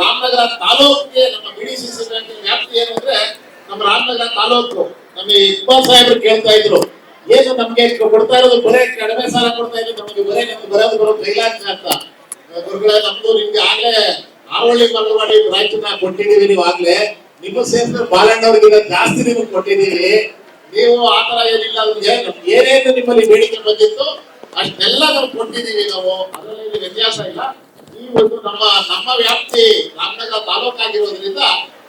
ರಾಮನಗರ ತಾಲೂಕಿಗೆ ನಮ್ಮ ಬಿಡಿಸಿಸಿ ಬ್ಯಾಂಕಿನ ವ್ಯಾಪ್ತಿ ಏನಂದ್ರೆ ನಮ್ಮ ರಾಮನಗರ ತಾಲೂಕು. ನಮ್ಮ ಇಕ್ಬಾಲ್ ಸಾಹೇಬರು ಕೇಳ್ತಾ ಇದ್ರು, ಏನು ನಮ್ಗೆ ಕೊಡ್ತಾ ಇರೋದು ಬರೇ ಕಡಿಮೆ ಸಾಲ ಕೊಡ್ತಾ ಇದ್ರು ನಮಗೆ ಬರೇ ನಮ್ಗೆ ಬರೋದು ಬರೋ ಕೈಲಾಸ ಅಂತ ಗುರುಗಳೇ, ನಮ್ದು ನಿಮ್ಗೆ ಆಗ್ಲೇ ಆರೋಳಿ ಮಲ್ವಾಡಿ ರಾಯಚೂರ್ನ ಕೊಟ್ಟಿದ್ದೀವಿ ನೀವು ಆಗ್ಲೇ. ನಿಮ್ಮ ಸೇರಿದ್ರೆ ಬಾಲಣ್ಣವ್ರಿಗಿಂತ ಜಾಸ್ತಿ ನಿಮಗೆ ಕೊಟ್ಟಿದ್ದೀವಿ. ನೀವು ಆ ತರ ಏನಿಲ್ಲ ಏನೇನು ನಿಮ್ಮಲ್ಲಿ ಬೇಡಿಕೆ ಬಂದಿತ್ತು, ಅಷ್ಟೆಲ್ಲ ನಾವು ಕೊಟ್ಟಿದ್ದೀವಿ ನಾವು. ಅದರಲ್ಲಿ ವ್ಯತ್ಯಾಸ ಇಲ್ಲ. ಈ ಒಂದು ನಮ್ಮ ನಮ್ಮ ವ್ಯಾಪ್ತಿ ರಾಮನಗರ ತಾಲೂಕಾಗಿರೋದ್ರಿಂದ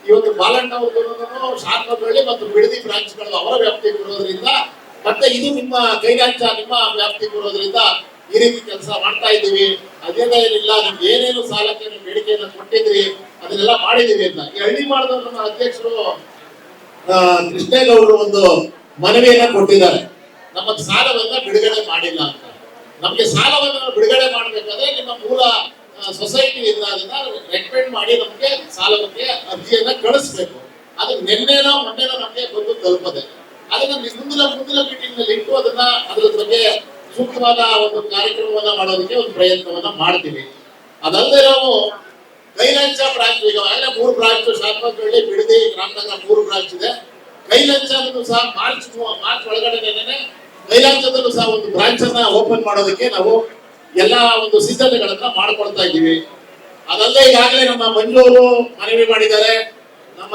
ಈ ಒಂದು ಬಾಲಣ್ಣವ್ರಿಗೂ ಶಾಂತಬಳ್ಳಿ ಮತ್ತು ಬಿಡದಿ ಬ್ರಾಂಚ್ಗಳು ಅವರ ವ್ಯಾಪ್ತಿ ಬರೋದ್ರಿಂದ ಮತ್ತೆ ಇದು ನಿಮ್ಮ ಕೈಗಾಂಚ ನಿಮ್ಮ ವ್ಯಾಪ್ತಿ ಬರೋದ್ರಿಂದ ಈ ರೀತಿ ಕೆಲಸ ಮಾಡ್ತಾ ಇದ್ದೀವಿ. ಅದೇನ ಏನಿಲ್ಲ, ನಿಮ್ಗೆ ಏನೇನು ಸಾಲಕ್ಕೆ ನಿಮ್ ಬೇಡಿಕೆಯನ್ನ ಕೊಟ್ಟಿದ್ರಿ ಅದನ್ನೆಲ್ಲ ಮಾಡಿದೀವಿ ಅಂತ. ಈ ಹಳ್ಳಿ ಮಾಡಿದವರು ನಮ್ಮ ಅಧ್ಯಕ್ಷರು ಕೃಷ್ಣೇಗೌಡರು ಒಂದು ಮನವಿಯನ್ನ ಕೊಟ್ಟಿದ್ದಾರೆ. ನಮ್ಮ ಸಾಲವನ್ನ ಬಿಡುಗಡೆ ಮಾಡಿಲ್ಲ ಅಂತ. ನಮಗೆ ಸಾಲವನ್ನು ಬಿಡುಗಡೆ ಮಾಡ್ಬೇಕಾದ್ರೆ ನಿಮ್ಮ ಮೂಲ ಸೊಸೈಟಿಯಿಂದ ಅದನ್ನ ರೆಕಮೆಂಡ್ ಮಾಡಿ ನಮಗೆ ಬಗ್ಗೆ ಅರ್ಜಿಯನ್ನ ಕಳಿಸ್ಬೇಕು. ಅದು ನಿನ್ನೆನೋ ಮೊನ್ನೆನೋ ನಮಗೆ ಬಂದು ತಲುಪದೆ. ಅದನ್ನ ಮುಂದಿನ ಮುಂದಿನ ಮೀಟಿಂಗ್ನಲ್ಲಿ ಇಟ್ಟು ಅದನ್ನ ಅದ್ರ ಬಗ್ಗೆ ಸೂಕ್ತವಾದ ಒಂದು ಕಾರ್ಯಕ್ರಮವನ್ನ ಮಾಡೋದಕ್ಕೆ ಒಂದು ಪ್ರಯತ್ನವನ್ನ ಮಾಡ್ತೀವಿ. ಅದಲ್ಲದೆ ನಾವು ಕೈಲಂಚ ಬ್ರಾಂಚ್ ಈಗ ಆಗಲೇ ಮೂರು ಬ್ರಾಂಚ್ ಶಾಸನಹಳ್ಳಿ ಬಿಡದಿ ರಾಮನಗರ ಮೂರು ಬ್ರಾಂಚ್ ಇದೆ. ಕೈಲಂಚದಲ್ಲೂ ಸಹ ಮಾರ್ಚ್ ಮಾರ್ಚ್ ಒಳಗಡೆ ಕೈಲಾಂಚದಲ್ಲೂ ಸಹ ಒಂದು ಬ್ರಾಂಚ್ ಅನ್ನ ಓಪನ್ ಮಾಡೋದಕ್ಕೆ ನಾವು ಎಲ್ಲಾ ಒಂದು ಸಿದ್ಧತೆಗಳನ್ನ ಮಾಡ್ಕೊಳ್ತಾ ಇದ್ದೀವಿ. ಅದಲ್ಲದೆ ಈಗಾಗಲೇ ನಮ್ಮ ಮಂಜು ಅವರು ಮನವಿ ಮಾಡಿದ್ದಾರೆ. ನಮ್ಮ,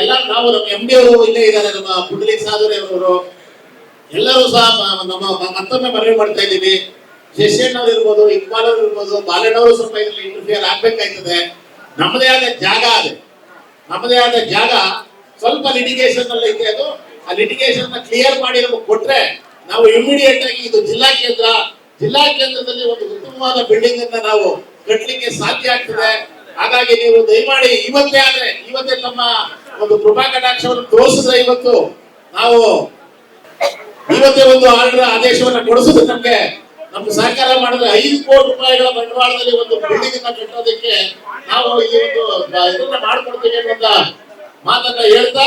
ಎಲ್ಲ ನಾವು ನಮ್ಮ ಎಂ ಡಿ ಅವರು ಇಲ್ಲೇ ಇದ್ದಾರೆ, ನಮ್ಮ ಪುಂಡಲಿಕ್ ಸಾಧುರೆ ಅವರು. ಎಲ್ಲರೂ ಸಹ ನಮ್ಮ ಮತ್ತೊಮ್ಮೆ ಮನವಿ ಮಾಡ್ತಾ ಇದ್ದೀವಿ. ಶಶಿಯಣ್ಣವ್ರು ಇರ್ಬೋದು, ಇಕ್ಬಾಲ್ ಅವ್ರು ಇರ್ಬೋದು, ಬಾಲಣ್ಣವರು ಸ್ವಲ್ಪ ಇದರಲ್ಲಿ ಇಂಟರ್ಫಿಯರ್ ಆಗ್ಬೇಕಾಯ್ತದೆ. ನಮ್ಮದೇ ಆದ ಜಾಗ ಅದು. ನಮ್ಮದೇ ಆದ ಜಾಗ ಸ್ವಲ್ಪ ಲಿಟಿಗೇಷನ್ ಅಲ್ಲಿ ಇದೆ ಅದು. ಆ ಲಿಟಿಗೇಷನ್ ಕ್ಲಿಯರ್ ಮಾಡಿ ನಮಗೆ ಕೊಟ್ರೆ ನಾವು ಇಮಿಡಿಯೇಟ್ ಆಗಿ ಇದು ಜಿಲ್ಲಾ ಕೇಂದ್ರ ಜಿಲ್ಲಾ ಕೇಂದ್ರದಲ್ಲಿ ಒಂದು ಉತ್ತಮವಾದ ಬಿಲ್ಡಿಂಗ್ ಅನ್ನ ನಾವು ಕಟ್ಟಲಿಕ್ಕೆ ಸಾಧ್ಯ ಆಗ್ತದೆ. ಹಾಗಾಗಿ ನೀವು ದಯಮಾಡಿ ಇವತ್ತೇ ಆದ್ರೆ, ಇವತ್ತೇ ನಮ್ಮ ಒಂದು ಕೃಪಾ ಕಟಾಕ್ಷವನ್ನು ತೋರಿಸಿದ್ರೆ ಇವತ್ತು ನಾವು ಇವತ್ತೇ ಒಂದು ಆರ್ಡರ್ ಆದೇಶವನ್ನು ಕೊಡಿಸಿದ್ರೆ ನಮ್ಗೆ. ನಮ್ಗೆ ಸಹಕಾರ ಮಾಡಿದ್ರೆ ಐದು ಕೋಟಿ ರೂಪಾಯಿಗಳ ಬಂಡವಾಳದಲ್ಲಿ ಒಂದು ಬಿಲ್ಡಿಂಗ್ ಅನ್ನ ಕಟ್ಟೋದಕ್ಕೆ ನಾವು ಈ ಒಂದು ಇದನ್ನ ಮಾಡ್ಕೊಡ್ತೀವಿ ಅನ್ನೋದ ಮಾತನ್ನ ಹೇಳ್ತಾ